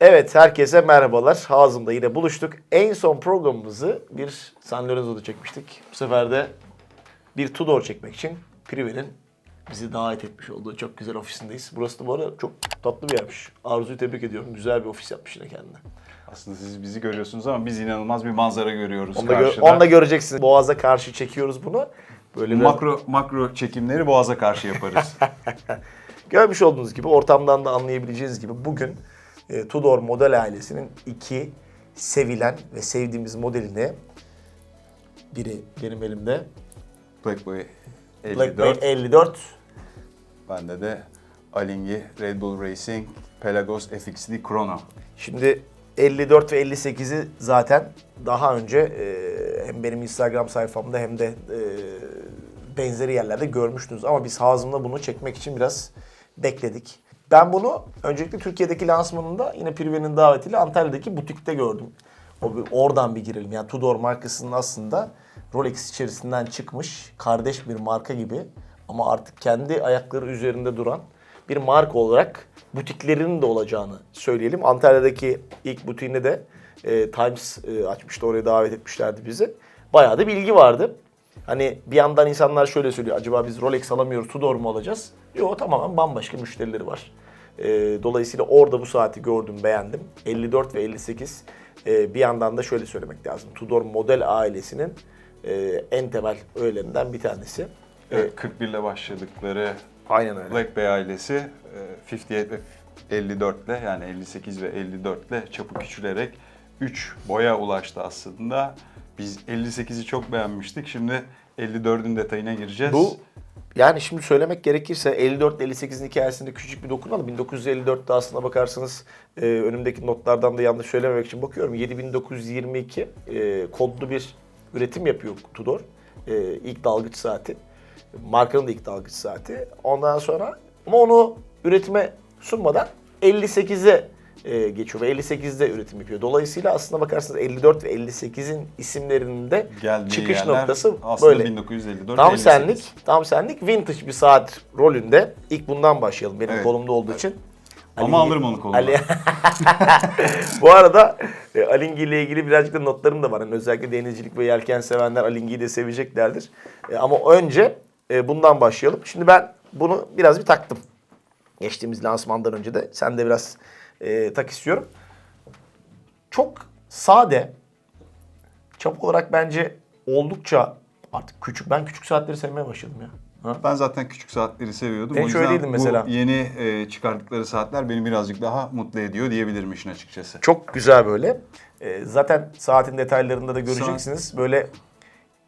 Evet, herkese merhabalar. Hazım'da yine buluştuk. En son programımızı bir San Lorenzo'da çekmiştik. Bu sefer de bir Tudor çekmek için Prive'nin bizi davet etmiş olduğu çok güzel ofisindeyiz. Burası da bu arada çok tatlı bir yermiş. Arzu'yu tebrik ediyorum. Güzel bir ofis yapmış yine kendine. Aslında siz bizi görüyorsunuz ama biz inanılmaz bir manzara görüyoruz Onu da, gö- karşıda. onu da göreceksiniz. Boğaz'a karşı çekiyoruz bunu. Böyle biraz- makro makro çekimleri boğaza karşı yaparız. Görmüş olduğunuz gibi ortamdan da anlayabileceğiniz gibi bugün e, Tudor model ailesinin iki sevilen ve sevdiğimiz modelini biri benim elimde BlackBerry BlackBerry 54. 54 Bende de Alinghi Red Bull Racing Pelagos FXD Chrono. Şimdi 54 ve 58'i zaten daha önce e, hem benim Instagram sayfamda hem de e, benzeri yerlerde görmüştünüz. Ama biz Hazım'la bunu çekmek için biraz bekledik. Ben bunu öncelikle Türkiye'deki lansmanında yine Prive'nin davetiyle Antalya'daki butikte gördüm. O bir, oradan bir girelim. Yani Tudor markasının aslında Rolex içerisinden çıkmış kardeş bir marka gibi ama artık kendi ayakları üzerinde duran bir marka olarak butiklerinin de olacağını söyleyelim. Antalya'daki ilk butiğinde de e, Times e, açmıştı, oraya davet etmişlerdi bizi. Bayağı da bilgi vardı. Hani bir yandan insanlar şöyle söylüyor, acaba biz Rolex alamıyoruz, Tudor mu alacağız? Yok tamamen bambaşka müşterileri var. E, dolayısıyla orada bu saati gördüm, beğendim. 54 ve 58 e, bir yandan da şöyle söylemek lazım. Tudor model ailesinin e, en temel öğelerinden bir tanesi. Evet, 41 ile başladıkları Aynen öyle. Black Bay ailesi e, 58 ve 54 ile yani 58 ve 54 ile çapı küçülerek 3 boya ulaştı aslında. Biz 58'i çok beğenmiştik. Şimdi 54'ün detayına gireceğiz. Bu yani şimdi söylemek gerekirse 54 58'in hikayesinde küçük bir dokunalım. 1954'te aslına bakarsanız e, önümdeki notlardan da yanlış söylememek için bakıyorum. 7922 e, kodlu bir üretim yapıyor Tudor. E, ilk dalgıç saati. Markanın da ilk dalgıç saati. Ondan sonra ama onu üretime sunmadan 58'e e, geçiyor ve 58'de üretim yapıyor. Dolayısıyla aslına bakarsanız 54 ve 58'in isimlerinin de Geldiği çıkış noktası aslında böyle. 1954 Tam 58. senlik, tam senlik vintage bir saat rolünde. İlk bundan başlayalım benim Evet. kolumda olduğu için. Ama Ali- alırım onu koluma. Ali... Bu arada e, Alinghi ile ilgili birazcık da notlarım da var. Yani özellikle denizcilik ve yelken sevenler Alinghi'yi de seveceklerdir. E, ama önce e, bundan başlayalım. Şimdi ben bunu biraz bir taktım. Geçtiğimiz lansmandan önce de. Sen de biraz e, tak istiyorum. Çok sade. Çap olarak bence oldukça artık küçük. Ben küçük saatleri sevmeye başladım ya. Ha? Ben zaten küçük saatleri seviyordum. Ben o yüzden öyleydim mesela. bu yeni e, çıkardıkları saatler beni birazcık daha mutlu ediyor diyebilirim işin açıkçası. Çok güzel böyle. Ee, zaten saatin detaylarında da göreceksiniz. Böyle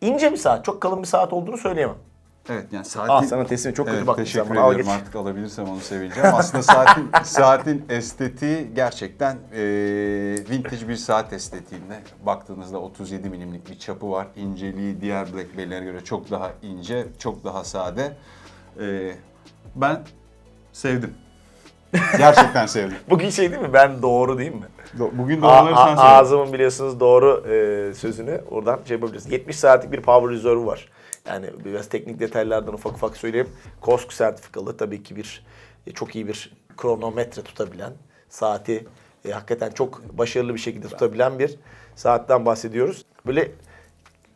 ince bir saat, çok kalın bir saat olduğunu söyleyemem. Evet yani saatin... Al sana teslim çok kötü Evet, baktın teşekkür ederim geç. artık alabilirsem onu sevineceğim. Aslında saatin saatin estetiği gerçekten e, vintage bir saat estetiğinde. Baktığınızda 37 milimlik bir çapı var. İnceliği diğer Blackberry'lere göre çok daha ince, çok daha sade. E, ben sevdim. Gerçekten sevdim. Bugün şey değil mi? Ben doğru değil mi? Bugün A- doğruları sen söyle. ağzımın biliyorsunuz doğru e, sözünü oradan şey yapabilirsiniz. 70 saatlik bir power reserve var. Yani biraz teknik detaylardan ufak ufak söyleyeyim. KOSK sertifikalı tabii ki bir e, çok iyi bir kronometre tutabilen, saati e, hakikaten çok başarılı bir şekilde tutabilen bir saatten bahsediyoruz. Böyle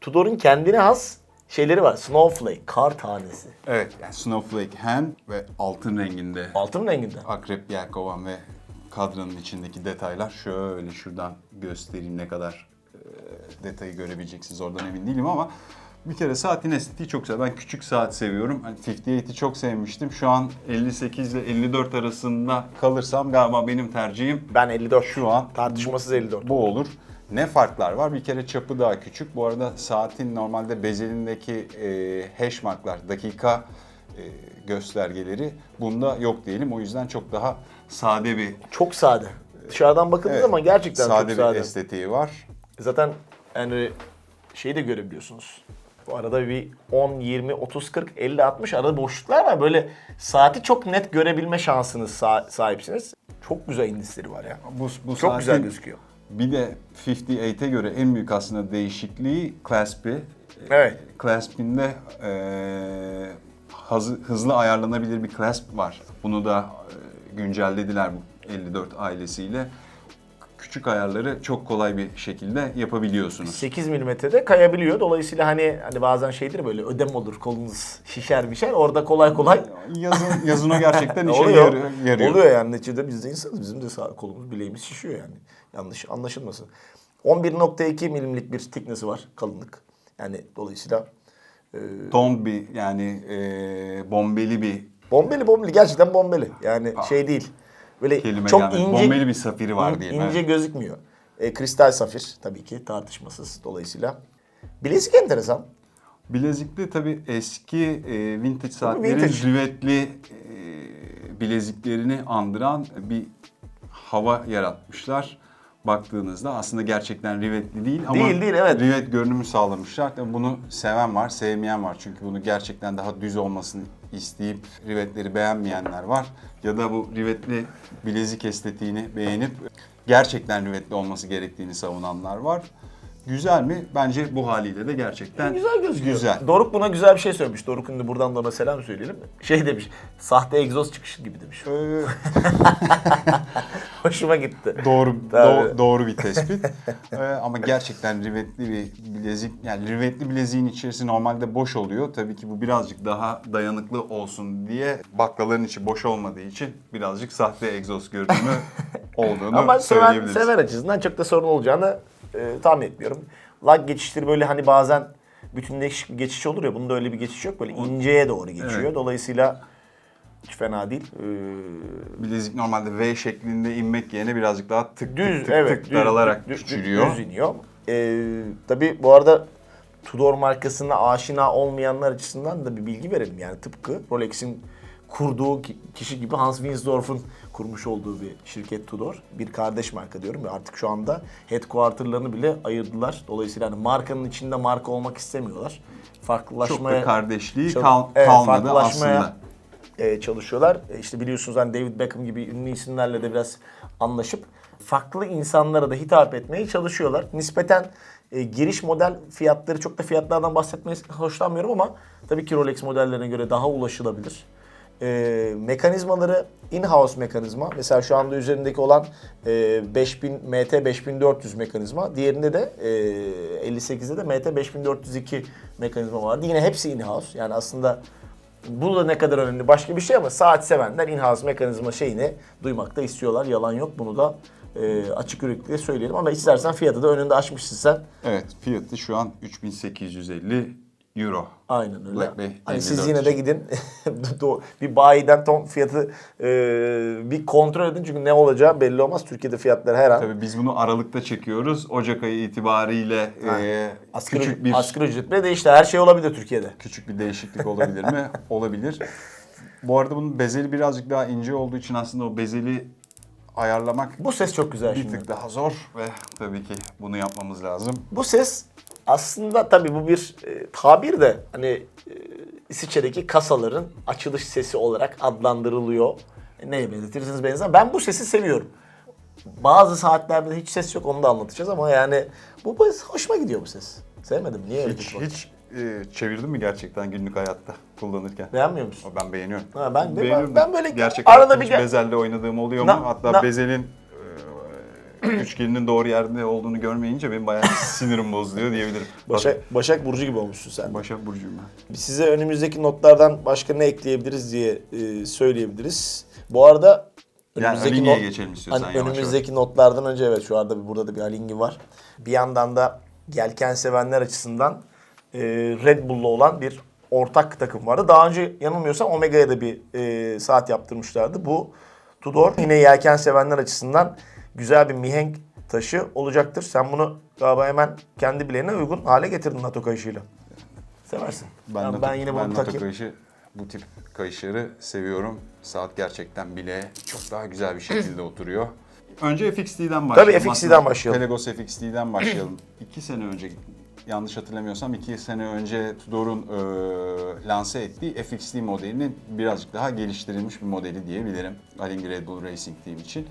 Tudor'un kendine has şeyleri var. Snowflake, kar tanesi. Evet, yani Snowflake hem ve altın renginde Altın renginde. akrep, yelkovan ve kadranın içindeki detaylar şöyle şuradan göstereyim ne kadar e, detayı görebileceksiniz oradan emin değilim ama bir kere saatin estetiği çok güzel. Ben küçük saat seviyorum. Hani 58'i çok sevmiştim. Şu an 58 ile 54 arasında kalırsam galiba benim tercihim Ben 54. şu an Tartışmasız 54. bu olur. Ne farklar var? Bir kere çapı daha küçük. Bu arada saatin normalde bezelindeki e, hash marklar, dakika e, göstergeleri bunda yok diyelim. O yüzden çok daha sade bir Çok sade. Dışarıdan bakıldığı evet, zaman gerçekten sade çok bir sade. estetiği var. Zaten yani şeyi de görebiliyorsunuz. Bu arada bir 10, 20, 30, 40, 50, 60 arada boşluklar var. Böyle saati çok net görebilme şansınız sa- sahipsiniz. Çok güzel indisleri var ya. Bu, bu Çok saatin güzel gözüküyor. Bir de 58'e göre en büyük aslında değişikliği clasp'i. Evet. Clasp'inde e, hızlı, hızlı ayarlanabilir bir clasp var. Bunu da e, güncellediler bu 54 ailesiyle. Küçük ayarları çok kolay bir şekilde yapabiliyorsunuz. 8 milimetrede kayabiliyor. Dolayısıyla hani hani bazen şeydir böyle ödem olur kolunuz şişer bir şey. Orada kolay kolay Yazın, yazın o gerçekten işe oluyor. yarıyor. yarıyor. Oluyor yani neticede biz de insanız. Bizim de sağ kolumuz bileğimiz şişiyor yani. Yanlış anlaşılmasın. 11.2 milimlik bir thickness'ı var kalınlık. Yani dolayısıyla e, Ton bir yani e, bombeli bir bombeli bombeli gerçekten bombeli. Yani şey değil. Böyle kelime çok gelmedi. ince Bombeli bir safiri var in- diyelim. ince evet. gözükmüyor. E, kristal safir tabii ki tartışmasız dolayısıyla. Bilezik enteresan. Bilezikli tabii eski e, vintage saatlerin vintage. e, bileziklerini andıran bir hava yaratmışlar. Baktığınızda aslında gerçekten rivetli değil ama Değil, değil, evet. rivet görünümü sağlamışlar. Tabii bunu seven var, sevmeyen var. Çünkü bunu gerçekten daha düz olmasını isteyip rivetleri beğenmeyenler var. Ya da bu rivetli bilezik estetiğini beğenip gerçekten rivetli olması gerektiğini savunanlar var. Güzel mi? Bence bu haliyle de gerçekten Güzel gözüküyor. Güzel. Doruk buna güzel bir şey söylemiş. Doruk'un da buradan da ona selam söyleyelim. Şey demiş, sahte egzoz çıkışı gibi demiş. Ee, Hoşuma gitti. doğru Tabii. do- doğru bir tespit. Ee, ama gerçekten rivetli bir bilezik yani rivetli bileziğin içerisi normalde boş oluyor. Tabii ki bu birazcık daha dayanıklı olsun diye baklaların içi boş olmadığı için birazcık sahte egzoz görünümü olduğunu Ama seven, söyleyebiliriz. sever açısından çok da sorun olacağını e, tahmin etmiyorum. Lag geçişleri böyle hani bazen bütünleşik bir geçiş olur ya. Bunda öyle bir geçiş yok. Böyle inceye doğru geçiyor. Evet. Dolayısıyla hiç fena değil. Ee, Bilezik normalde V şeklinde inmek yerine birazcık daha tık düz, tık tık evet. tık düz- daralarak düz- düz- küçülüyor. Düz iniyor. Ee, tabii bu arada Tudor markasına aşina olmayanlar açısından da bir bilgi verelim. Yani tıpkı Rolex'in kurduğu ki- kişi gibi Hans Winsdorf'un kurmuş olduğu bir şirket Tudor. Bir kardeş marka diyorum ve artık şu anda headquarter'larını bile ayırdılar. Dolayısıyla hani markanın içinde marka olmak istemiyorlar. Çok Farklılaşmaya da kardeşliği Çok- kal- evet, kalmadı aslında. e, çalışıyorlar. E, işte biliyorsunuz hani David Beckham gibi ünlü isimlerle de biraz anlaşıp farklı insanlara da hitap etmeye çalışıyorlar. Nispeten e, giriş model fiyatları çok da fiyatlardan bahsetmeyi hoşlanmıyorum ama tabii ki Rolex modellerine göre daha ulaşılabilir. E, mekanizmaları in-house mekanizma. Mesela şu anda üzerindeki olan e, 5000 MT 5400 mekanizma. Diğerinde de e, 58'de de MT 5402 mekanizma vardı. Yine hepsi in-house. Yani aslında bu da ne kadar önemli başka bir şey ama saat sevenler in-house mekanizma şeyini duymakta istiyorlar. Yalan yok. Bunu da e, açık yüreklilikle söyleyelim. Ama istersen fiyatı da önünde açmışsın sen. Evet fiyatı şu an 3850 euro. Aynen öyle. Bay Hani siz 54. yine de gidin bir bayiden ton fiyatı e, bir kontrol edin çünkü ne olacağı belli olmaz. Türkiye'de fiyatlar her an Tabii biz bunu Aralık'ta çekiyoruz. Ocak ayı itibariyle e, asgari, küçük bir asgari ücret bile değişti. Her şey olabilir Türkiye'de. küçük bir değişiklik olabilir mi? olabilir. Bu arada bunun bezeli birazcık daha ince olduğu için aslında o bezeli ayarlamak Bu ses çok güzel bir şimdi. tık daha zor ve tabii ki bunu yapmamız lazım. Bu ses aslında tabii bu bir e, tabir de hani e, İsviçre'deki kasaların açılış sesi olarak adlandırılıyor. E, neye benzetirsiniz benzer. Ben bu sesi seviyorum. Bazı saatlerde de hiç ses yok onu da anlatacağız ama yani bu, hoşuma gidiyor bu ses. Sevmedim. Niye öyle Hiç, bak- hiç e, çevirdin mi gerçekten günlük hayatta kullanırken? Beğenmiyor musun? Ben beğeniyorum. Ha, ben de- ben- ben böyle gerçek arada bir bezelle oynadığım oluyor Na- mu? Hatta na- bezelin üçgeninin doğru yerde olduğunu görmeyince benim bayağı sinirim bozuluyor diyebilirim. Başak, Başak Burcu gibi olmuşsun sen. Başak Burcu'yum ben. Size önümüzdeki notlardan başka ne ekleyebiliriz diye e, söyleyebiliriz. Bu arada Yani Alinghi'ye geçelim istiyorsan hani yavaş önümüzdeki notlardan önce evet şu anda burada da bir Alinghi var. Bir yandan da yelken sevenler açısından e, Red Bull'la olan bir ortak takım vardı. Daha önce yanılmıyorsam Omega'ya da bir e, saat yaptırmışlardı. Bu Tudor yine yelken sevenler açısından güzel bir mihenk taşı olacaktır. Sen bunu galiba hemen kendi bileğine uygun hale getirdin NATO kayışıyla. Seversin. Ben, Yani NATO, ben yine bunu ben NATO takayım. kayışı, bu tip kayışları seviyorum. Saat gerçekten bile çok daha güzel bir şekilde oturuyor. Önce FXD'den başlayalım. Tabii FXD'den Aslında başlayalım. Pelagos FXD'den başlayalım. iki sene önce, yanlış hatırlamıyorsam iki sene önce Tudor'un e, lanse ettiği FXD modelinin birazcık daha geliştirilmiş bir modeli diyebilirim. Alinghi Red Bull Racing Team için.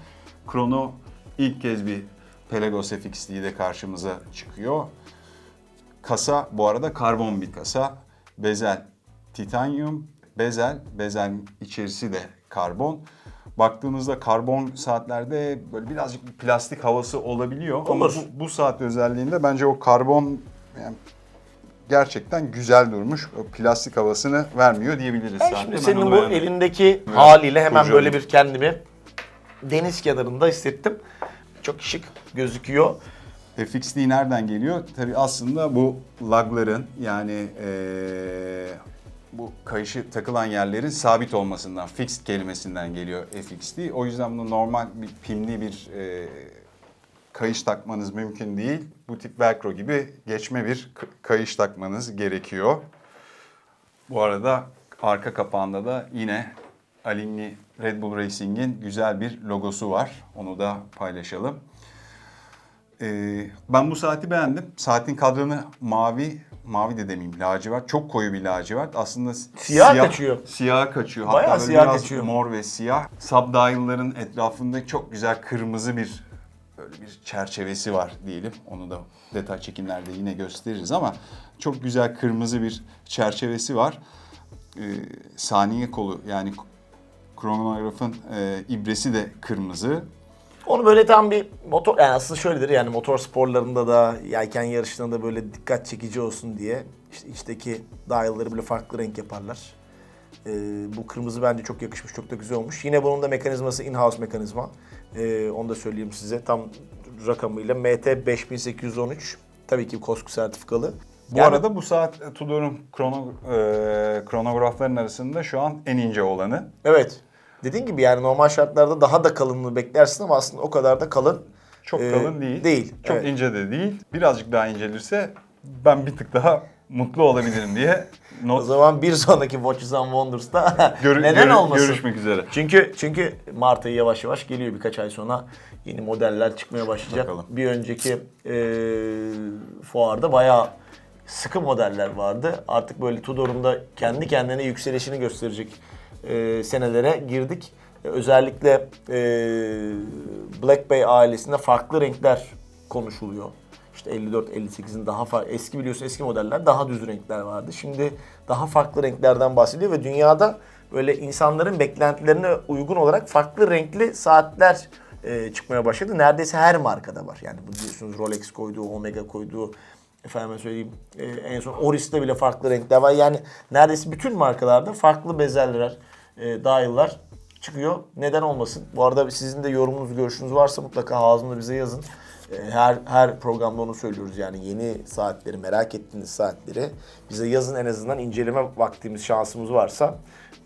Chrono ilk kez bir Pelagos FXD'de karşımıza çıkıyor. Kasa bu arada karbon bir kasa. Bezel titanyum, bezel, bezel içerisi de karbon. baktığımızda karbon saatlerde böyle birazcık bir plastik havası olabiliyor. Ama Olur. bu, bu saat özelliğinde bence o karbon yani gerçekten güzel durmuş. O plastik havasını vermiyor diyebiliriz. Saatte. şimdi senin bu beğendim. elindeki haliyle hemen kurcaladım. böyle bir kendimi deniz kenarında hissettim. Çok şık gözüküyor. FXD nereden geliyor? Tabii aslında bu lagların yani eee, bu kayışı takılan yerlerin sabit olmasından, fixed kelimesinden geliyor FXD. O yüzden bunu normal bir pimli bir eee, kayış takmanız mümkün değil. Bu tip velcro gibi geçme bir kayış takmanız gerekiyor. Bu arada arka kapağında da yine Alingli Red Bull Racing'in güzel bir logosu var. Onu da paylaşalım. Ee, ben bu saati beğendim. Saatin kadranı mavi, mavi de demeyeyim lacivert. Çok koyu bir lacivert. Aslında Siyah kaçıyor. Siyah kaçıyor. Bayağı Hatta siyah biraz kaçıyor. mor ve siyah. Subdial'ların etrafında çok güzel kırmızı bir böyle bir çerçevesi var diyelim. Onu da detay çekimlerde yine gösteririz ama çok güzel kırmızı bir çerçevesi var. Ee, saniye kolu yani kronografın e, ibresi de kırmızı. Onu böyle tam bir motor yani aslında şöyledir yani motor sporlarında da yelken yarışlarında da böyle dikkat çekici olsun diye işte içteki dial'ları böyle farklı renk yaparlar. Ee, bu kırmızı bence çok yakışmış, çok da güzel olmuş. Yine bunun da mekanizması in-house mekanizma. Ee, onu da söyleyeyim size tam rakamıyla MT 5813. Tabii ki KOSK sertifikalı. Bu Yani- arada bu saat e, Tudor'un krono, e, kronografların arasında şu an en ince olanı. Evet. Dediğin gibi yani normal şartlarda daha da kalınlığı beklersin ama aslında o kadar da kalın Çok e, kalın değil. Değil. Çok evet. ince de değil. Birazcık daha incelirse ben bir tık daha mutlu olabilirim diye O not zaman bir sonraki Watches and Wonders'ta Görü- neden görü- olmasın? görüşmek üzere. Çünkü çünkü Mart ayı yavaş yavaş geliyor birkaç ay sonra yeni modeller çıkmaya başlayacak. Bakalım. Bir önceki e, fuarda bayağı sıkı modeller vardı. Artık böyle Tudor'un da kendi kendine yükselişini gösterecek e, senelere girdik. E, özellikle e, Black Bay ailesinde farklı renkler konuşuluyor. İşte 54 58'in daha farklı eski biliyorsun eski modeller daha düz renkler vardı. Şimdi daha farklı renklerden bahsediyor ve dünyada böyle insanların beklentilerine uygun olarak farklı renkli saatler e, çıkmaya başladı. Neredeyse her markada var. Yani bu biliyorsunuz Rolex koyduğu, Omega koyduğu, efendime söyleyeyim e, en son Oris'te bile farklı renkler var. Yani neredeyse bütün markalarda farklı bezelyeler, e, dial'lar çıkıyor. Neden olmasın? Bu arada sizin de yorumunuz, görüşünüz varsa mutlaka ağzında bize yazın. E, Her her programda onu söylüyoruz yani yeni saatleri, merak ettiğiniz saatleri bize yazın en azından inceleme vaktimiz, şansımız varsa.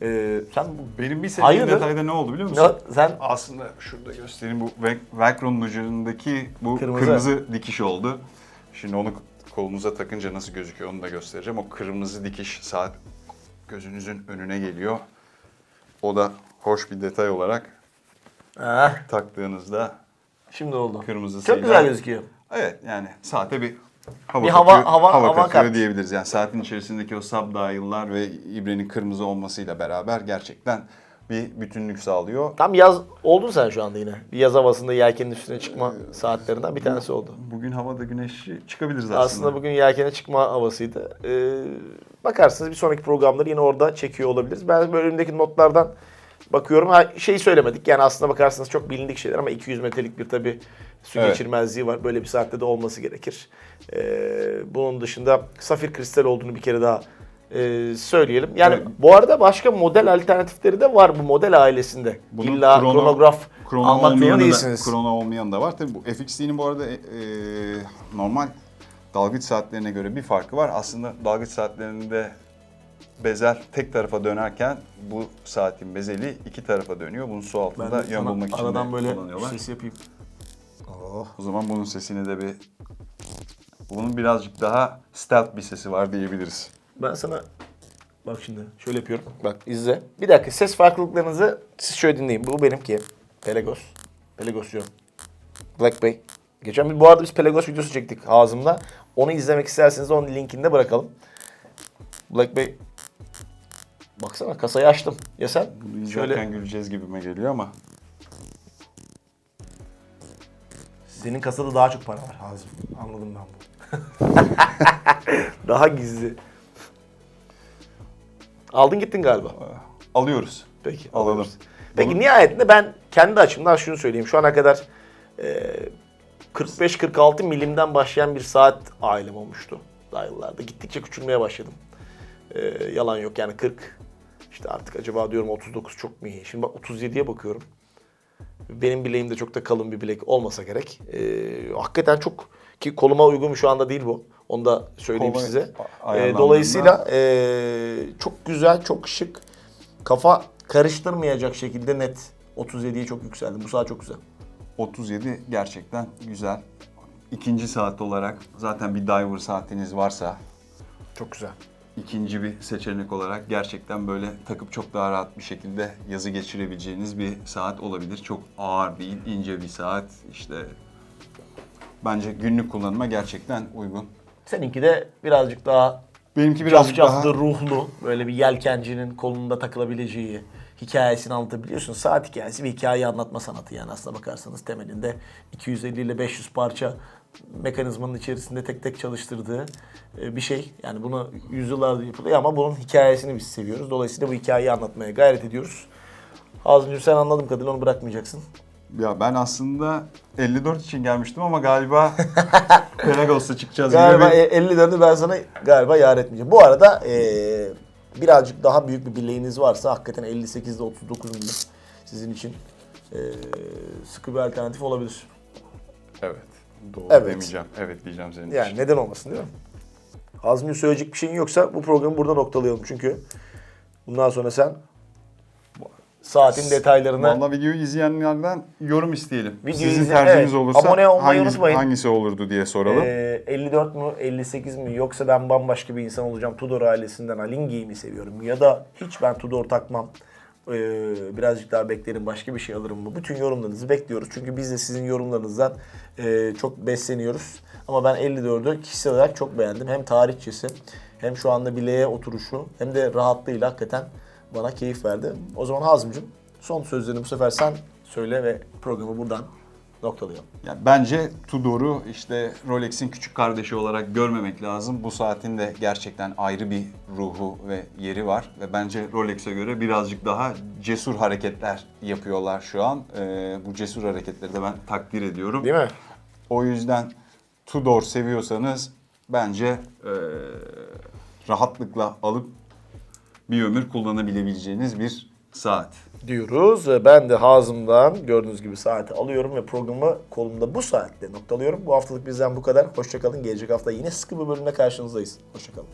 E, sen bu Benim bir sevdiğim Hayırdır? detayda ne oldu biliyor musun? Ne- sen Aslında şurada göstereyim bu Vel- Velcro'nun ucundaki bu Kırmızı. kırmızı. dikiş oldu. Şimdi onu kolunuza takınca nasıl gözüküyor onu da göstereceğim. O kırmızı dikiş saat gözünüzün önüne geliyor. O da hoş bir detay olarak Ha, taktığınızda şimdi oldu. Kırmızı Çok güzel gözüküyor. Evet yani saate bir hava Bir hava- katıyor, hava- hava katıyor kat. diyebiliriz. Yani saatin içerisindeki o subdial'lar ve ibrenin kırmızı olmasıyla beraber gerçekten bir bütünlük sağlıyor. Tam yaz oldun sen şu anda yine. Bir yaz havasında yelkenin üstüne çıkma saatlerinden bir tanesi oldu. Bugün havada güneşli çıkabiliriz aslında. Aslında bugün yelkene çıkma havasıydı. Ee, bakarsınız bir sonraki programları yine orada çekiyor olabiliriz. Ben böyle önümdeki notlardan bakıyorum. Ha, şeyi söylemedik yani aslında bakarsanız çok bilindik şeyler ama 200 metrelik bir tabi su Evet. geçirmezliği var. Böyle bir saatte de olması gerekir. Ee, bunun dışında safir kristal olduğunu bir kere daha e, söyleyelim. Yani Evet. bu arada başka model alternatifleri de var bu model ailesinde. Bunun İlla krono- kronograf krono almak zorunda da- değilsiniz. krono olmayan da var. Tabii bu FXD'nin bu arada e, e, normal dalgıç saatlerine göre bir farkı var. Aslında dalgıç saatlerinde bezel tek tarafa dönerken bu saatin bezeli iki tarafa dönüyor. Bunun su altında Ben yön bulmak için aradan böyle ses yapayım. Oh. O zaman bunun sesini de bir... Bunun birazcık daha stealth bir sesi var diyebiliriz. Ben sana bak şimdi şöyle yapıyorum. Bak izle. Bir dakika ses farklılıklarınızı siz şöyle dinleyin. Bu benimki. Pelagos. Pelagos diyorum. Black Bay. Geçen bir bu arada biz Pelagos videosu çektik ağzımda. Onu izlemek isterseniz onun linkini de bırakalım. Black Bay. Baksana kasayı açtım. Ya sen? Bunu izlerken Şöyle güleceğiz gibime geliyor ama senin kasada daha çok para var Hazım. Anladım ben bu. daha gizli. Aldın gittin galiba. alıyoruz. Peki. Alalım. alıyoruz. Peki Bunu- nihayetinde ben kendi açımdan şunu söyleyeyim. Şu ana kadar e, 45-46 milimden başlayan bir saat ailem olmuştu daha yıllarda. Gittikçe küçülmeye başladım. E, yalan yok yani 40. İşte artık acaba diyorum 39 çok mu iyi? Şimdi bak 37'ye bakıyorum. Benim bileğim de çok da kalın bir bilek olmasa gerek. E, hakikaten çok ki koluma uygun şu anda değil bu. Onu da söyleyeyim Kolay- size. E, dolayısıyla e, çok güzel, çok şık. Kafa karıştırmayacak şekilde net 37'ye çok yükseldim. Bu saat çok güzel. 37 gerçekten güzel. İkinci saat olarak zaten bir diver saatiniz varsa Çok güzel. ikinci bir seçenek olarak gerçekten böyle takıp çok daha rahat bir şekilde yazı geçirebileceğiniz bir saat olabilir. Çok ağır değil, ince bir saat. İşte bence günlük kullanıma gerçekten uygun. Seninki de birazcık daha Benimki birazcık cafcaflı, daha ruhlu. Böyle bir yelkencinin kolunda takılabileceği hikayesini anlatabiliyorsun. Saat hikayesi bir hikayeyi anlatma sanatı yani aslına bakarsanız temelinde 250 ile 500 parça mekanizmanın içerisinde tek tek çalıştırdığı e, bir şey. Yani bunu yüzyıllardır yapılıyor ama bunun hikayesini biz seviyoruz. Dolayısıyla bu hikayeyi anlatmaya gayret ediyoruz. Hazımcığım sen anladığım kadarıyla onu bırakmayacaksın. Ya ben aslında 54 için gelmiştim ama galiba Pelagos'ta çıkacağız Galiba gibi bir... e- 54'ü ben sana galiba yar etmeyeceğim. Bu arada e, birazcık daha büyük bir bileğiniz varsa hakikaten 58'de 39 milim sizin için e, sıkı bir alternatif olabilir. Evet. Doğru Evet. demeyeceğim. Evet diyeceğim senin Yani için. neden olmasın değil mi? Azmi söyleyecek bir şeyin yoksa bu programı burada noktalayalım. Çünkü bundan sonra sen saatin detaylarına Vallahi videoyu izleyenlerden yorum isteyelim. Videoyu Sizin izle- tercihiniz evet. olursa Abone olmayı hangisi, unutmayın. hangisi olurdu diye soralım. Ee, 54 mu 58 mi yoksa ben bambaşka bir insan olacağım Tudor ailesinden Alingi'yi mi seviyorum ya da hiç ben Tudor takmam ee, birazcık daha beklerim başka bir şey alırım mı? Bütün yorumlarınızı bekliyoruz çünkü biz de sizin yorumlarınızdan e, çok besleniyoruz. Ama ben 54'ü kişisel olarak çok beğendim. Hem tarihçesi hem şu anda bileğe oturuşu hem de rahatlığıyla hakikaten bana keyif verdi. O zaman Hazımcığım son sözlerini bu sefer sen söyle ve programı buradan noktalayalım. Yani bence Tudor'u işte Rolex'in küçük kardeşi olarak görmemek lazım. Bu saatin de gerçekten ayrı bir ruhu ve yeri var. Ve bence Rolex'e göre birazcık daha cesur hareketler yapıyorlar şu an. Ee, bu cesur hareketleri de ben takdir ediyorum. Değil mi? O yüzden Tudor seviyorsanız bence ee, rahatlıkla alıp bir ömür kullanabilebileceğiniz bir saat. diyoruz. Ben de Hazım'dan gördüğünüz gibi saati alıyorum ve programı kolumda bu saatte noktalıyorum. Bu haftalık bizden bu kadar. Hoşçakalın. Gelecek hafta yine sıkı bir bölümle karşınızdayız. Hoşçakalın.